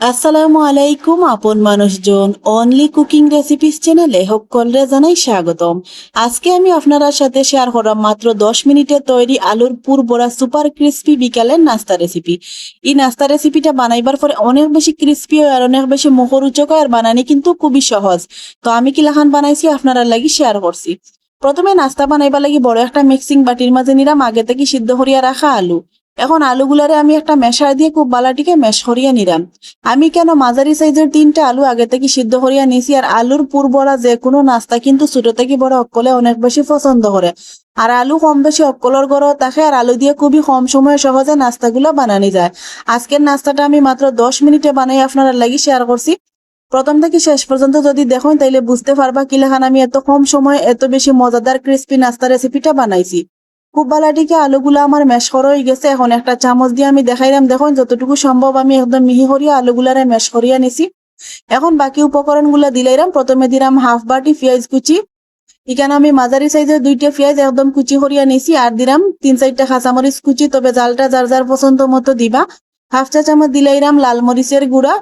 আসসালামু আলাইকুম, আপন মানুষজন। অনলি কুকিং রেসিপিস চ্যানেলে সকলরে জানাই স্বাগতম। আজকে আমি আপনার সাথে শেয়ার করাম মাত্র দশ মিনিটে তৈরি আলুর পুর বড়া সুপার ক্রিস্পি বিকালের নাস্তা রেসিপি এই নাস্তা রেসিপিটা বানাইবার পরে অনেক বেশি ক্রিস্পি হয় আর অনেক বেশি মুখরোচক আর বানানি কিন্তু খুবই সহজ। তো আমি কি কিলাখান বানাইছি আপনারা লাগি শেয়ার করছি। প্রথমে নাস্তা বানাইবার লাগি বড় একটা মিক্সিং বাটির মাঝে নিলাম, আগে থেকে সিদ্ধ করিয়া রাখা আলু। এখন আলুগুলারে আমি একটা মেশার দিয়ে খুব বালাটিকে মেশ করিয়া নিলাম। আমি কেন মাঝারি সাইজের তিনটা আলু আগে থেকে সিদ্ধ করিয়া নিছি আর আলুর পুর বড়া যে কোনো নাস্তা কিন্তু ছোট থেকে বড় অকলে অনেক বেশি পছন্দ করে। আর আলু কম বেশি অকলর গড় থাকে আর আলু দিয়ে খুবই কম সময়ে সহজে নাস্তাগুলো বানানি যায়। আজকের নাস্তাটা আমি মাত্র দশ মিনিটে বানাই আপনারা লাগি শেয়ার করছি। প্রথম থেকে শেষ পর্যন্ত যদি দেখুন তাইলে বুঝতে পারবা কিলাখান আমি এত কম সময়ে এত বেশি মজাদার ক্রিস্পি নাস্তা রেসিপিটা বানাইছি। খুব বালাটিকে আলুগুলো আমার ম্যাশ করা হয়ে গেছে। এখন একটা চামচ দিয়ে আমি দেখাইলাম, দেখুন, যতটুকু সম্ভব আমি একদম মিহি করিয়া আলুগুলারে ম্যাশ করিয়া নিছি। এখন বাকি উপকরণগুলো দিলাইরাম প্রথমে দিলাম হাফ বাটি পেঁয়াজ কুচি। এখানে আমি মাঝারি সাইজের দুইটা পেঁয়াজ একদম কুচি করিয়া নিছি আর দিলাম তিন চারটা কাঁচামরিচ কুচি। তবে জালটা যার যার পছন্দ মতো দিবা। হাফ চা চামচ দিলাইরাম লাল মরিচের গুঁড়া।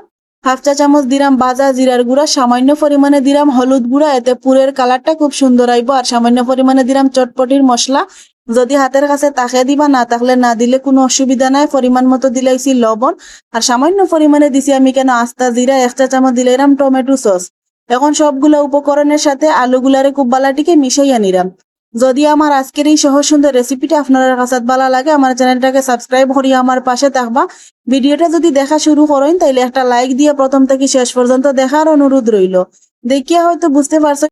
হাফ চা চামচ দিলাম বাজা জিরার গুঁড়া। সামান্য পরিমাণে দিলাম হলুদ গুঁড়া, এতে পুরের কালারটা খুব সুন্দর আইব। আর সামান্য পরিমাণে দিলাম চটপটির মশলা। যদি হাতের কাছে তাকে দিবা না, তাহলে না দিলে কোনো অসুবিধা নাই। পরিমাণ মতো দিলাইছি লবণ, আর সামান্য পরিমাণে দিছি আমি কেন আস্তা জিরা, এক চা চামচ দিলাইরাম টমেটো সস। এখন সবগুলো উপকরণের সাথে আলুগুলারে খুব বালাটিকে মিশাইয়া নিলাম যদি আমার আজকের এই সহজ সুন্দর রেসিপিটা আপনার কাছে ভালো লাগে, আমার চ্যানেলটাকে সাবস্ক্রাইব করিয়া আমার পাশে থাকবা। ভিডিওটা যদি দেখা শুরু করেন, তাইলে একটা লাইক দিয়ে প্রথম থেকে শেষ পর্যন্ত দেখার অনুরোধ রইল। দেখিয়া হয়তো বুঝতে পারছ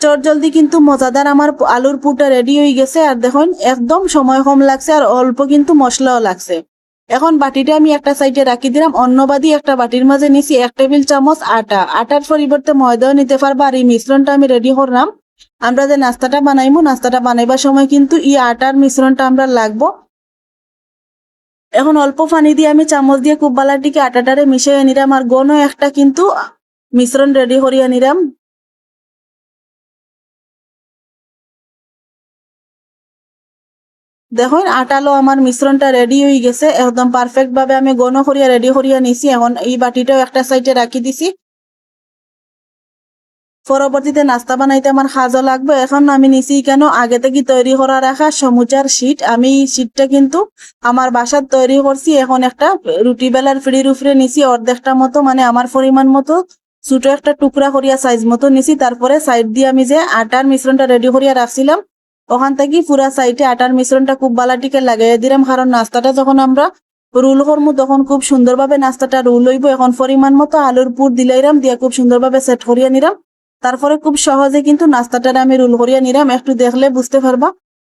চট জলদি কিন্তু মজাদার আমার আলুর পুরটা রেডি হয়ে গেছে। আর দেখুন, একদম সময় কম লাগছে আর অল্প কিন্তু মশলাও লাগছে। এখন বাটিটা আমি একটা সাইডে রাখি দিলাম। অন্যবাদী একটা বাটির মাঝে নিছি এক টেবিল চামচ আটা। আটার পরিবর্তে ময়দাও নিতে পারবা আর এই মিশ্রণটা আমি রেডি করলাম। আমরা যে নাস্তাটা বানাইবো নাস্তাটা বানাইবার সময় কিন্তু এই আটার মিশ্রণটা আমরা লাগবো। এখন অল্প পানি দিয়ে আমি চামচ দিয়ে খুব বালাটিকে আটাটারে মিশিয়ে নিলাম। আর গণ একটা কিন্তু মিশ্রণ রেডি করিয়া নিলাম। দেখুন, আটালো আমার মিশ্রণটা রেডি হয়ে গেছে। একদম পারফেক্ট ভাবে আমি গণ করিয়া রেডি করিয়া নিছি। এখন এই বাটিটাও একটা সাইডে রাখি দিছি। পরবর্তীতে নাস্তা বানাইতে আমার সাজও লাগবে। এখন আমি নিছি কেন, আগে থেকে তৈরি করা রাখা সমুচার শীট আমি শীটটা কিন্তু আমার বাসার তৈরি করছি এখন একটা রুটি বেলার ফ্রির উপরে নিছি। অর্ধেকটা মতো মানে আমার পরিমাণ মতো, ছোট একটা টুকরা করিয়া সাইজ মতো নিছি। তারপরে সাইড দিয়ে আমি যে আটার মিশ্রণটা রেডি করিয়া রাখছিলাম ওখান থেকে পুরা সাইডে আটার মিশ্রণটা খুব বালাটিকে লাগাইয়া দিলাম। কারণ নাস্তাটা যখন আমরা রুল করব তখন খুব সুন্দরভাবে নাস্তাটা রুল হইব। এখন পরিমাণ মতো আলুর পুর দিলাইরাম, দিয়ে খুব সুন্দরভাবে সেট করিয়া নিলাম। তারপরে খুব সহজে কিন্তু নাস্তাটা আমি রুল করিয়া নিলাম। একটু দেখলে বুঝতে পারবা।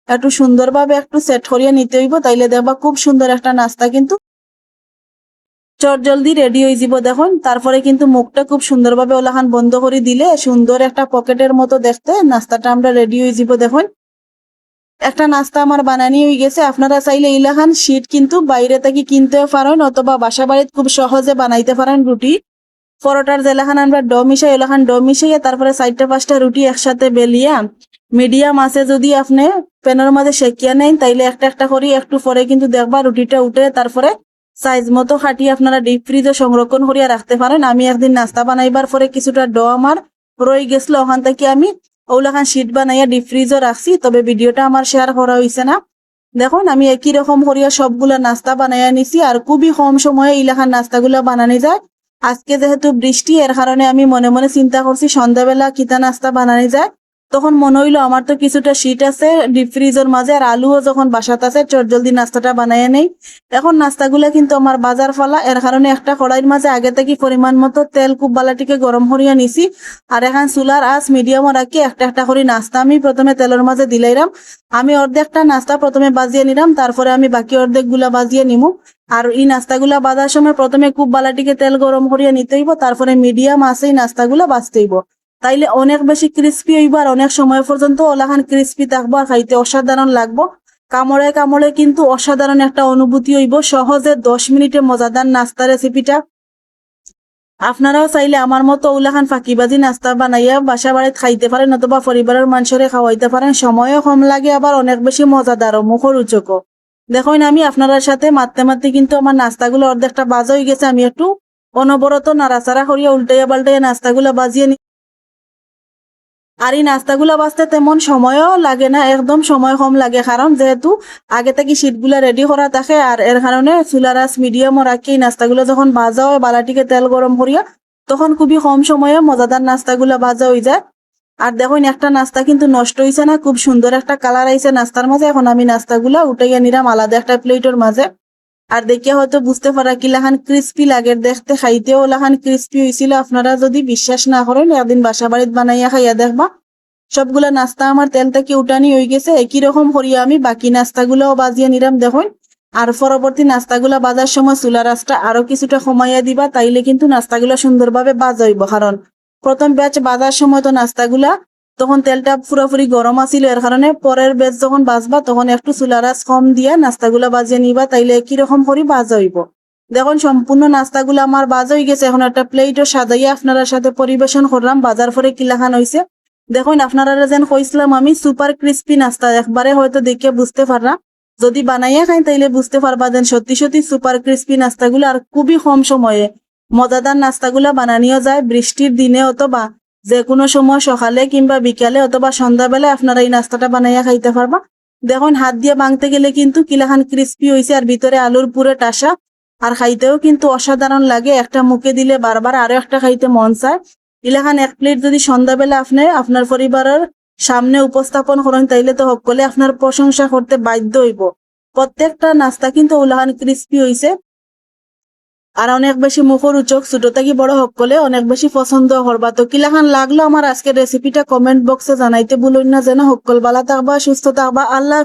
একটু সুন্দরভাবে একটু সেট করিয়া নিতে হইব। তাইলে দেখবা খুব সুন্দর একটা নাস্তা কিন্তু চট জলদি রেডি হয়ে যাব দেখুন, তারপরে কিন্তু মুখটা খুব সুন্দরভাবে ওলাখান বন্ধ করে দিলে সুন্দর একটা পকেটের মতো দেখতে নাস্তাটা আমরা রেডি হয়ে যাব দেখুন একটা নাস্তা আমার বানানি হয়ে গেছে। আপনারা চাইলে ইলাখান শীট কিন্তু বাইরে থেকে কিনতেও পারেন অথবা বাসা বাড়িতে খুব সহজে বানাইতে পারেন রুটি। পরোটার জেলাখান আমরা ড মিশাই এলাখান ড মিশাইয়া তারপরে চারটা পাঁচটা রুটি একসাথে বেলিয়া, মিডিয়াম আছে যদি আপনি প্যানের মাঝে সেকিয়া নেন, তাইলে একটা একটা করি, একটু পরে কিন্তু দেখবা রুটিটা উঠে তারপরে সাইজ মতো খাটিয়ে আপনারা ডিপ ফ্রিজে সংরক্ষণ করিয়া রাখতে পারেন। আমি একদিন নাস্তা বানাইবার পরে কিছুটা ড আমার রয়ে গেছিল, ওখান থেকে আমি ওগুলাখান শীত বানাইয়া ডিপ ফ্রিজও রাখছি, তবে ভিডিওটা আমার শেয়ার করা হয়েছে না। দেখুন, আমি একই রকম করিয়া সবগুলা নাস্তা বানাইয়া নিছি, আর খুবই কম সময়ে ইলাকার নাস্তাগুলা বানানি যায়। আজকে যেহেতু বৃষ্টি, এর কারণে আমি মনে মনে চিন্তা করছি, সন্ধ্যাবেলা কিতা নাস্তা বানানি যায়। তখন মনে হইল আমার তো কিছুটা শীট আছে ডিপ ফ্রিজের মাঝে আর আলুও যখন বাসাত আছে, চট জলদি নাস্তাটা বানাইয়া নেই। এখন নাস্তাগুলা কিন্তু আমার বাজার ফলা, এর কারণে একটা কড়াইয়ের মাঝে আগে থেকে পরিমাণ মতো তেল খুব বালাটিকে গরম করিয়া নিছি। আর এখন চুলার আঁচ মিডিয়ামও রাখি, একটা একটা করে নাস্তা আমি প্রথমে তেলের মাঝে দিলাইরাম আমি অর্ধেকটা নাস্তা প্রথমে বাজিয়ে নিলাম, তারপরে আমি বাকি অর্ধেকগুলা বাজিয়ে নিমু। আর এই নাস্তাগুলা বাজার সময় প্রথমে খুব বালাটিকে তেল গরম করিয়া নিতে হইব, তারপরে মিডিয়াম আছে এই নাস্তাগুলা বাজতে হইব। তাইলে অনেক বেশি ক্রিস্পি হইব আর অনেক সময় পর্যন্ত ওলাখান ক্রিস্পি থাকব আর খাইতে অসাধারণ লাগবো। কামড়ে কামড়ে কিন্তু অসাধারণ একটা অনুভূতি হইব, সহজে দশ মিনিটে মজাদার নাস্তা রেসিপিটা আপনারাও চাইলে আমার মতো ওলাখান ফাঁকিবাজি নাস্তা বানাইয়া বাসা বাড়িতে খাইতে পারেন অথবা পরিবারের মানুষরে খাওয়াইতে পারেন। সময়ও কম লাগে, আবার অনেক বেশি মজাদার ও মুখরোচকও। দেখুন, আমি আপনার সাথে মারতে মারতে কিন্তু আমার নাস্তাগুলো অর্ধেকটা বাজা হয়ে গেছে, আমি একটু অনবরত নাড়াচাড়া করিয়া উল্টাইয়া পাল্টাইয়া নাস্তাগুলো বাজিয়ে নি আর এই নাস্তাগুলো বাজতে তেমন সময়ও লাগে না, একদম সময় কম লাগে। কারণ যেহেতু আগে থেকে শীতগুলো রেডি করা থাকে আর এর কারণে চুলারাস মিডিয়ামও রাখি নাস্তাগুলো যখন ভাজা হয় বালাটিকে তেল গরম করিয়া তখন খুবই কম সময়ে মজাদার নাস্তাগুলো ভাজা হয়ে যায়। আর দেখুন একটা নাস্তা কিন্তু নষ্ট হয়েছে না, খুব সুন্দর একটা কালার আইছে নাস্তার মাঝে এখন আমি নাস্তাগুলো উঠাইয়া নিলাম, আলাদা একটা প্লেটের মাঝে আর দেখিয়া হয়তো বুঝতে পারা কি লাখান ক্রিস্পি লাগে, দেখতে খাইতেও লাখান ক্রিস্পি হয়েছিল আপনারা যদি বিশ্বাস না করেন একদিন বাসা বাড়িতে বানাইয়া খাইয়া দেখবা, সবগুলা নাস্তা আমার তেল থেকে উঠানি হয়ে গেছে, একই রকম করিয়া আমি বাকি নাস্তাগুলোও বাজিয়ে নিলাম দেখুন। আর পরবর্তী নাস্তাগুলা বাজার সময় চুলা রাস্তা আরও কিছুটা কমাইয়া দিবা, তাইলে কিন্তু নাস্তাগুলো সুন্দরভাবে বাজা হইব। কারণ প্রথম ব্যাচ বাজার সময় তো নাস্তাগুলা তখন তেলটা পুরোপুরি গরম আছিল, এর কারণে পরের ব্যাচ যখন বাজবা, তখন একটু চুলারাস কম দিয়া নাস্তাগুলা বাজিয়ে নিবা, তাইলে একই রকম করে বাজা হইব। দেখুন, সম্পূর্ণ নাস্তাগুলো আমার বাজা হয়ে গেছে, এখন একটা প্লেটও সাজাইয়া আপনার সাথে পরিবেশন করলাম, বাজার পরে কিলাখান হয়েছে দেখুন আপনারা যেন কইছিলাম আমি সুপার ক্রিস্পি নাস্তা, একবারে হয়তো দেখে বুঝতে পারলাম। যদি বানাইয়া খাই তাইলে বুঝতে পারবা যেন সত্যি সত্যি সুপার ক্রিস্পি নাস্তাগুলো আর খুবই কম সময়ে মজাদার নাস্তাগুলা বানানিও যায়, বৃষ্টির দিনে অথবা যে কোনো সময় সকালে কিংবা বিকালে অথবা সন্ধ্যাবেলায় আপনারা এই নাস্তাটা বানাইয়া খাইতে পারবা। দেখুন, হাত দিয়ে ভাঙতে গেলে কিন্তু কিলাখান ক্রিস্পি হয়েছে আর ভিতরে আলুর পুরে টাসা। আর খাইতেও কিন্তু অসাধারণ লাগে। একটা মুখে দিলে বারবার আরও একটা খাইতে মন চায়। ইলাখান এক প্লেট যদি সন্ধ্যাবেলা আপনি, আপনার পরিবারের সামনে উপস্থাপন করেন, তাইলে তো সকলে আপনার প্রশংসা করতে বাধ্য হইব। প্রত্যেকটা নাস্তা কিন্তু উলাহান ক্রিস্পি হইছে। আর অনেক বেশি মুখরোচক ছোট থেকে বড় সকলে অনেক বেশি পছন্দ করবা তো কিলাখান লাগল আমার আজকের রেসিপিটা কমেন্ট বক্সে জানাইতে ভুলুন না যেন সকল বালা থাকবা, সুস্থ থাকবা আল্লাহ।